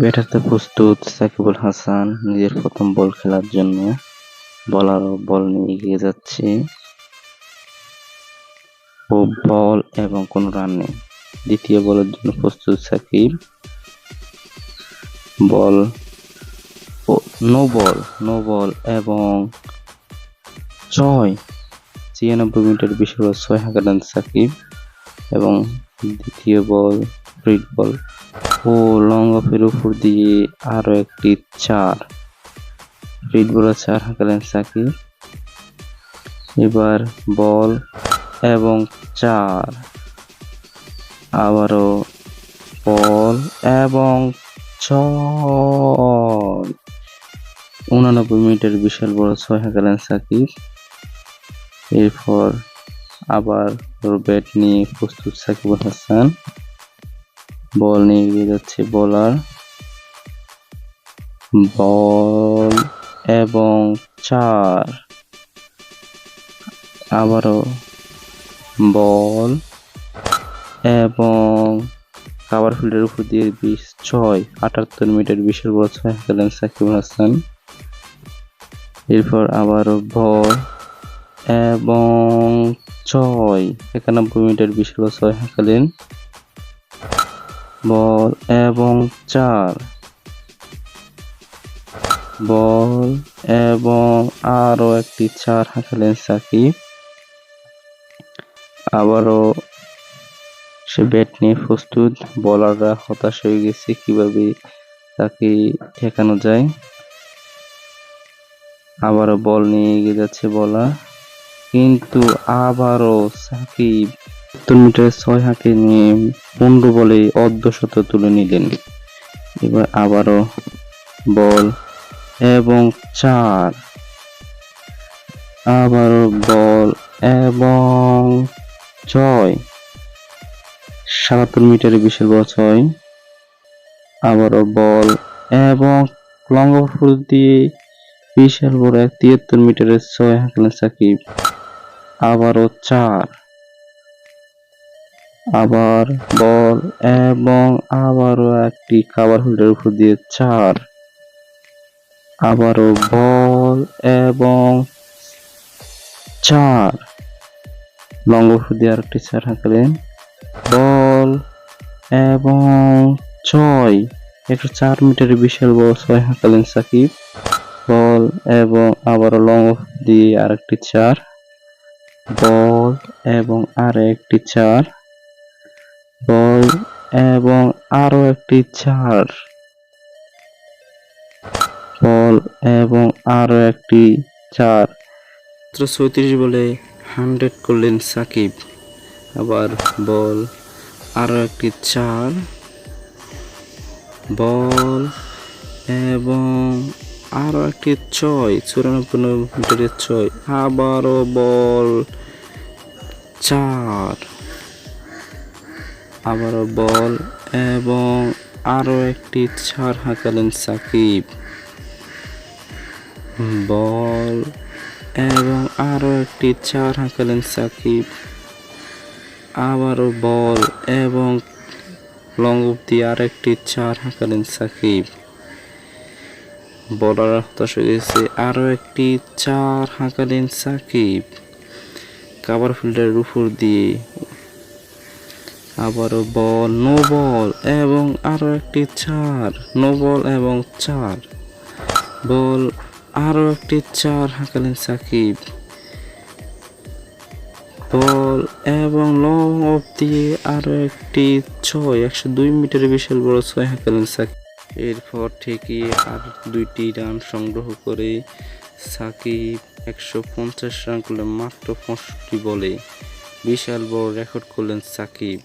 ব্যাটারতে প্রস্তুত, সাকিবুল হাসান নিজের প্রথম বল খেলার জন্য বলারও বল নিয়ে এগিয়ে যাচ্ছে। ও বল এবং কোনো রান নেই। দ্বিতীয় বলের জন্য প্রস্তুত সাকিব। বল ও নো বল নো বল এবং ছয়, ছিয়ানব্বই মিটার বিশ ওভার ছয় হাঁকালেন সাকিব এবং দ্বিতীয় বল, ফ্রিড বল। ও লং অফের উপর দিয়ে আরও একটি চার। ফ্রিড বলার চার হাঁকালেন সাকিব। এবার বল এবং চার। আবারও বল এবং ছয়। উনানব্বই মিটার বিশাল বড় ছয় হাঁকালেন সাকিব। এরপর আবার ব্যাট নিয়ে প্রস্তুত সাকিবুল হাসান। বল নিয়ে এগিয়ে যাচ্ছে বলার। বল এবং চার। আবারও বল এবং কাভার ফিল্ডের উপর দিয়ে বিশ, ছয়, আটাত্তর মিটার বিশের বড় ছয় খেলেন সাকিবুল হাসান। এরপর আবারও বল এবং ছয়, একানব্বই মিটার বিশের বড় ছয় হাঁকালেন বল এবং চার। বল এবং আরও একটি চার হাঁকালেন সাকিব। আবারও সে ব্যাট নিয়ে প্রস্তুত, বলাররা হতাশ হয়ে গেছে, কীভাবে তাকে ঠেকানো যায়? আবারও বল নিয়ে এগিয়ে যাচ্ছে বলা কিন্তু আবারও সাকিব সত্তর মিটার ছয় হাঁকে নিয়ে পনেরো বলে অর্ধশত তুলে নিলেন। এবার আবারও বল এবং চার। আবারও বল এবং ছয়। সাতাত্তর মিটারে বিশাল বড় ছয়। আবারও বল এবং লং ফুল দিয়ে বিশাল বড় এক, তিয়াত্তর মিটারের ছয় হাঁকলেন সাকিব। আবারও চার। আবার বল এবং আবারও একটি কাভার হোল্ডের উপর দিয়ে চার আবারও বল এবং চার লং উপর দিয়ে আরেকটি চার হাঁকলেন বল এবং ছয়। একশো চার মিটারের বিশাল বল ছয় হাঁকালেন সাকিব। বল এবং আবারও লং অফ দিয়ে আরেকটি চার বল এবং আর একটি চার বল এবং আরও একটি চার বল এবং আরও একটি চার চৌত্রিশ বলে হান্ড্রেড করলেন সাকিব। আবার বল আরও একটি চার বল এবং আরও একটি ছয়, চুরানব্বই ছয়। আবারও বল চার আবারও বল এবং আরও একটি চার হাঁকালেন সাকিব। বল এবং আরও একটি চার হাঁকালেন সাকিব। আবারও বল এবং লং অব্দি আর একটি চার হাঁকালেন সাকিব। বলার হতাশ হয়ে গেছে, আরও একটি চার হাঁকালেন সাকিব। কাভার ফিল্ডের উপর দিয়ে আবারও বল, নো বল এবং আরও একটি চার, নো বল এবং চার। বল, আরও একটি চার হাঁকালেন সাকিব। বল এবং লং অফ দিয়ে আরও একটি ছয়, একশো দুই মিটারের বিশাল বড় ছয় হাঁকালেন সাকিব। এরপর থেকে আর দুইটি রান সংগ্রহ করে সাকিব একশো পঞ্চাশ রান করলেন মাত্র পঁয়ষট্টি বলে। বিশাল বড় রেকর্ড করলেন সাকিব।